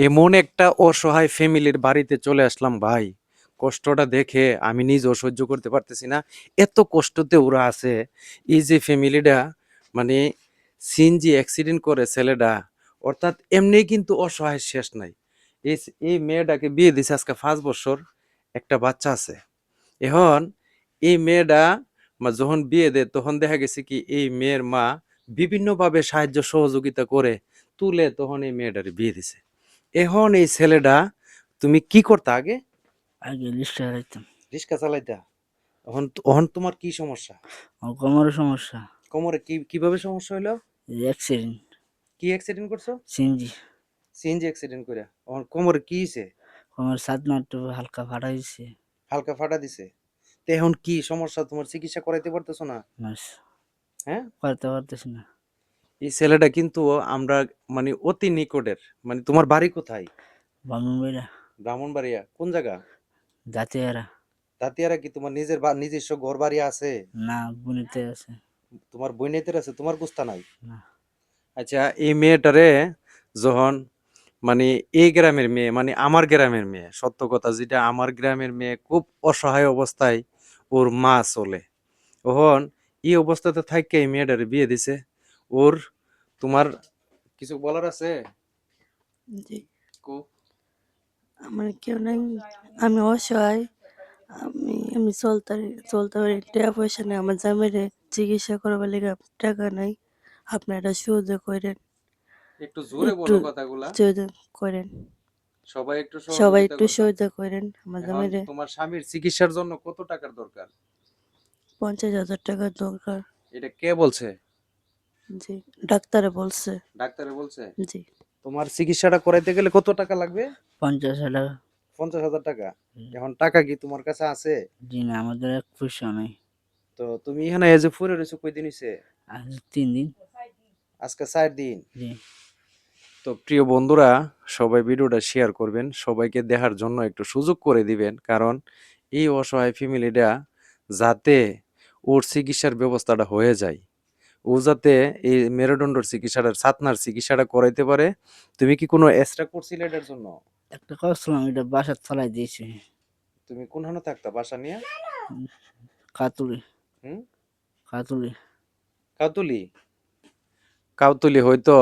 এমন একটা অসহায় ফ্যামিলির বাড়িতে চলে আসলাম, ভাই। কষ্টটা দেখে আমি নিজেও সহ্য করতে পারতেছি না। এত কষ্টতে ওরা আছে। এই যে ফ্যামিলিটা মানে সিনজি অ্যাক্সিডেন্ট করে ছেলেটা, অর্থাৎ এমনি কিন্তু অসহায় শেষ নাই। এই এই মেয়েটাকে বিয়ে দিছে আজকে পাঁচ বছর, একটা বাচ্চা আছে। এখন এই মেয়েটা যখন বিয়ে দেয়, তখন দেখা গেছে কি, এই মেয়ের মা বিভিন্নভাবে সাহায্য সহযোগিতা করে তুলে তখন এই মেয়েটার বিয়ে দিছে। এখন এই ছেলেটা তুমি কি করতে আগে? আগে লিস্টে রাখতাম রিক্সা চালাইতা? এখন এখন তোমার কি সমস্যা? কোমরের সমস্যা। কোমরে কি কীভাবে সমস্যা হলো অ্যাক্সিডেন্ট কি অ্যাক্সিডেন্ট করছ? সিনজি সিএনজি অ্যাক্সিডেন্ট করে এখন কোমরে কি হইছে? কোমর সাত নাট হালকা ফাটা দিছে। হালকা ফাটা দিছে? তো এখন কি সমস্যা? তোমার চিকিৎসা করাইতে পারতেছো না? হ্যাঁ? করতে পারতেছি না। এই ছেলেটা কিন্তু আমরা মানে অতি নিকটের। মানে তোমার বাড়ি কোথায়? বামন বেড়া ব্রাহ্মণবাড়িয়া। কোন জায়গা? জাতীয়রা দাতিয়ারা কি তোমার নিজের বা- নিজস্ব ঘর বাড়ি আছে? না বুনিতে আছে। তোমার বইনেতের আছে? তোমার গুস্তা নাই? না। আচ্ছা এই মেয়েটারে যখন মানে এই গ্রামের মেয়ে মানে আমার গ্রামের মেয়ে সত্য কথা যেটা আমার গ্রামের মেয়ে খুব অসহায় অবস্থায় ওর মা চলে। ওহন এই অবস্থাতে থাককে এই মেয়েটারে বিয়ে দিছে। ওর তোমার কিছু বলার আছে? জি। কো। আমার কেউ নাই। আমি অসহায়। আমি আমি চলতে চলতে পারি। টাকা পয়সা নেই। আমার জামাইরে চিকিৎসা করবার লেগে টাকা নাই। আপনারা সুযোগ করেন। একটু জোরে বলো কথাগুলা। সুযোগ করেন। সবাই একটু সবাই একটু। সহযোগ করেন। আমার জামাইরে তোমার স্বামীর চিকিৎসার জন্য কত টাকার দরকার? পঞ্চাশ হাজার টাকা দরকার। এটা কে বলছে? জি ডাক্তারে বলছে। ডাক্তারে বলছে? জি। তোমার চিকিৎসাটা করাইতে গেলে কত টাকা লাগবে? পঞ্চাশ হাজার। পঞ্চাশ হাজার টাকা? এখন টাকা কি তোমার কাছে আছে? জি না আমাদের এক পয়সা নেই। তো তুমি এখানে এজে ফুরে রয়েছো কয়দিন হয়েছে আজ তিন দিন। আজকে চার দিন। জি। তো প্রিয় বন্ধুরা সবাই ভিডিওটা শেয়ার করবেন সবাইকে দেখার জন্য একটু সুযোগ করে দিবেন কারণ এই অসহায় ফ্যামিলিটা যাতে ওর চিকিৎসার ব্যবস্থাটা হয়ে যায়। ও যাতে এই মেরুদণ্ডর চিকিৎসাটা ছাতনার চিকিৎসাটা করাইতে পারে। তুমি কি কোনো এক্সট্রা করছিলে এটার জন্য? একটা করছিলাম এটা বাসার ফলাই দিয়েছি। তুমি কোনখানে থাকতা বাসা নিয়ে? কাতুলি। হুম? কাতুলি। কাউতুলি কাউতুলি হয়তো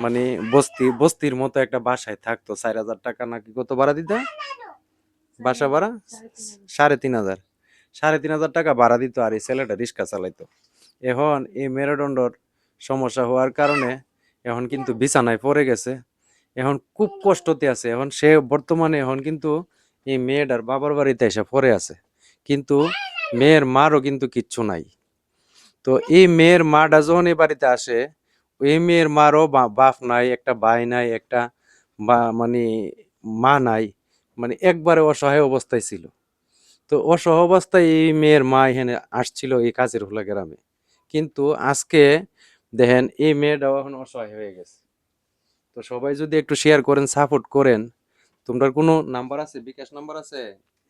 মানে বস্তি বস্তির মতো একটা বাসায় থাকতো চার হাজার টাকা নাকি কত ভাড়া দিতে? বাসা ভাড়া? সাড়ে তিন হাজার। সাড়ে তিন হাজার টাকা ভাড়া দিত আর এই ছেলেটা রিক্সা চালাইতো। এখন এই মেরুদণ্ডর সমস্যা হওয়ার কারণে এখন কিন্তু বিছানায় পড়ে গেছে। এখন খুব কষ্টতে আছে। এখন সে বর্তমানে এখন কিন্তু এই মেয়েটার বাবার বাড়িতে এসে পড়ে আছে। কিন্তু মেয়ের মারও কিন্তু কিচ্ছু নাই। তো এই মেয়ের মাটা যখন এই বাড়িতে আসে, এই মেয়ের মারও বাপ নাই, একটা ভাই নাই, একটা বা মানে মা নাই মানে একবারে অসহায় অবস্থায় ছিল। তো অসহায় অবস্থায় এই মেয়ের মা এখানে আসছিল এই কাজের হোলা গ্রামে। কিন্তু আজকে দেখেন এই মেয়েটাও এখন অসহায় হয়ে গেছে। তো সবাই যদি একটু শেয়ার করেন সাপোর্ট করেন তোমরা কোনো নাম্বার আছে? বিকাশ নাম্বার আছে?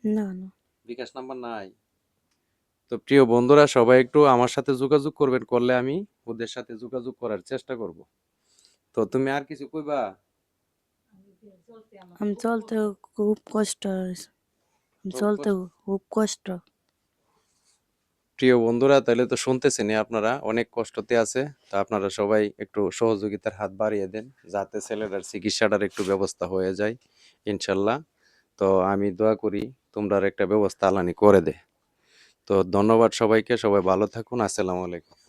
না না। বিকাশ নাম্বার নাই। তো প্রিয় বন্ধুরা সবাই একটু আমার সাথে যোগাযোগ করবেন করলে আমি ওদের সাথে যোগাযোগ করার চেষ্টা করব। তো তুমি আর কিছু কইবা? আমি চলতে খুব কষ্ট চলতে খুব কষ্ট। প্রিয় বন্ধুরা, তাহলে তো শুনতেছেনি আপনারা, অনেক কষ্টতে আছে। তো আপনারা সবাই একটু সহযোগিতার হাত বাড়িয়ে দেন, যাতে ছেলেটার চিকিৎসাটার একটু ব্যবস্থা হয়ে যায়, ইনশাল্লাহ। তো আমি দোয়া করি তোমরা একটা ব্যবস্থা আলানি করে দে। তো ধন্যবাদ সবাইকে, সবাই ভালো থাকুন, আসসালামু আলাইকুম।